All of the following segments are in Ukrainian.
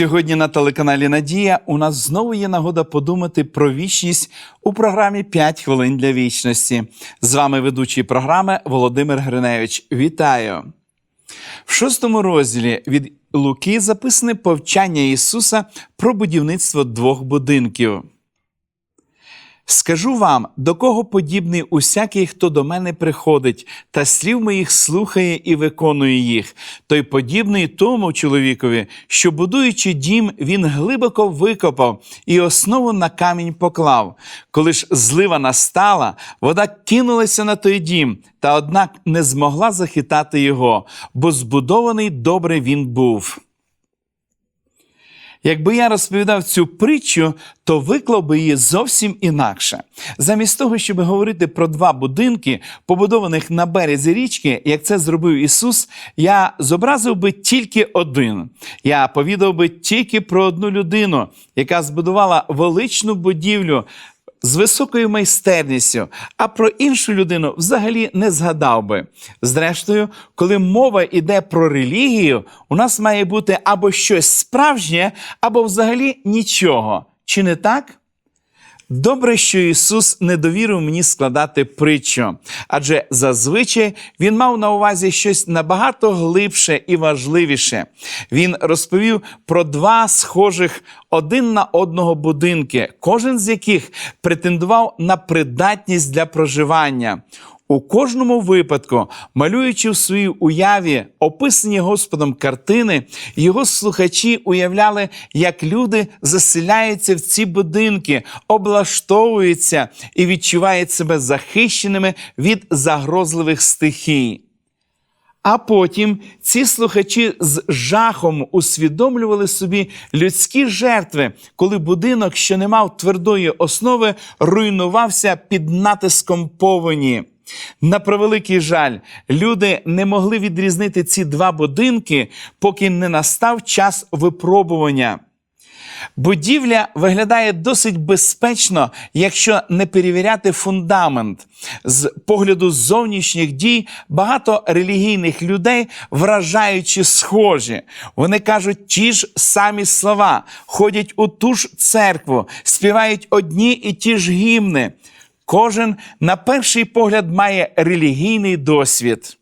Сьогодні на телеканалі Надія у нас знову є нагода подумати про вічність у програмі «5 хвилин для вічності. З вами ведучий програми Володимир Гриневич. Вітаю! В шостому розділі від Луки записане повчання Ісуса про будівництво двох будинків. Скажу вам, до кого подібний усякий, хто до мене приходить, та слів моїх слухає і виконує їх, той подібний тому чоловікові, що, будуючи дім, він глибоко викопав і основу на камінь поклав. Коли ж злива настала, вода кинулася на той дім, та однак не змогла захитати його, бо збудований добре він був. Якби я розповідав цю притчу, то виклав би її зовсім інакше. Замість того, щоб говорити про два будинки, побудованих на березі річки, як це зробив Ісус, я зобразив би тільки один. Я повідав би тільки про одну людину, яка збудувала величну будівлю з високою майстерністю, а про іншу людину взагалі не згадав би. Зрештою, коли мова йде про релігію, у нас має бути або щось справжнє, або взагалі нічого. Чи не так? Добре, що Ісус не довірив мені складати притчу, адже зазвичай Він мав на увазі щось набагато глибше і важливіше. Він розповів про два схожих один на одного будинки, кожен з яких претендував на придатність для проживання. У кожному випадку, малюючи в своїй уяві описані Господом картини, його слухачі уявляли, як люди заселяються в ці будинки, облаштовуються і відчувають себе захищеними від загрозливих стихій. А потім ці слухачі з жахом усвідомлювали собі людські жертви, коли будинок, що не мав твердої основи, руйнувався під натиском повені. На превеликий жаль, люди не могли відрізнити ці два будинки, поки не настав час випробування. Будівля виглядає досить безпечно, якщо не перевіряти фундамент. З погляду зовнішніх дій багато релігійних людей вражаючи схожі. Вони кажуть ті ж самі слова, ходять у ту ж церкву, співають одні і ті ж гімни. Кожен на перший погляд має релігійний досвід.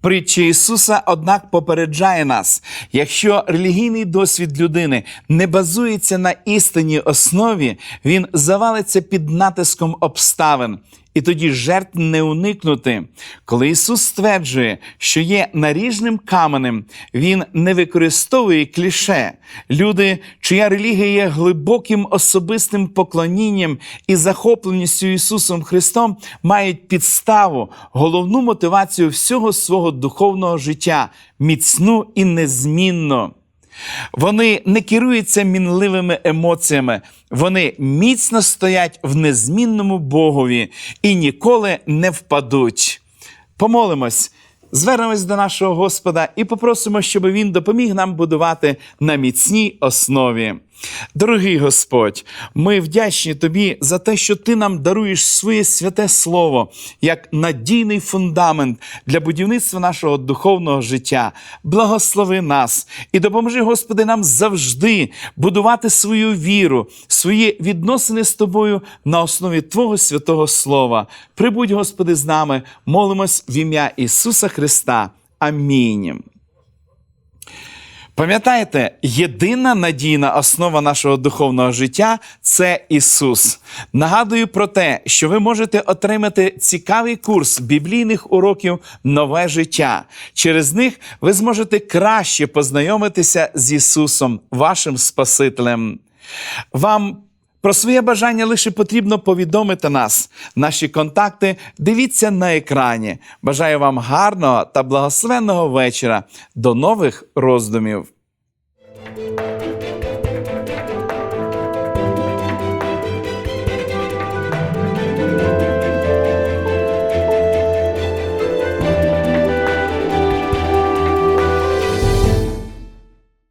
Притча Ісуса, однак, попереджає нас, якщо релігійний досвід людини не базується на істинній основі, він завалиться під натиском обставин. І тоді жертв не уникнути. Коли Ісус стверджує, що є наріжним каменем, Він не використовує кліше. Люди, чия релігія є глибоким особистим поклонінням і захопленістю Ісусом Христом, мають підставу, головну мотивацію всього свого духовного життя міцну і незмінну. Вони не керуються мінливими емоціями, вони міцно стоять в незмінному Богові і ніколи не впадуть. Помолимось, звернемось до нашого Господа і попросимо, щоб Він допоміг нам будувати на міцній основі. Дорогий Господь, ми вдячні Тобі за те, що Ти нам даруєш своє святе Слово як надійний фундамент для будівництва нашого духовного життя. Благослови нас і допоможи, Господи, нам завжди будувати свою віру, свої відносини з Тобою на основі Твого святого Слова. Прибудь, Господи, з нами, молимось в ім'я Ісуса Христа. Амінь. Пам'ятаєте, єдина надійна основа нашого духовного життя це Ісус. Нагадую про те, що ви можете отримати цікавий курс біблійних уроків Нове життя. Через них ви зможете краще познайомитися з Ісусом, вашим Спасителем. Вам про своє бажання лише потрібно повідомити нас. Наші контакти дивіться на екрані. Бажаю вам гарного та благословенного вечора. До нових роздумів!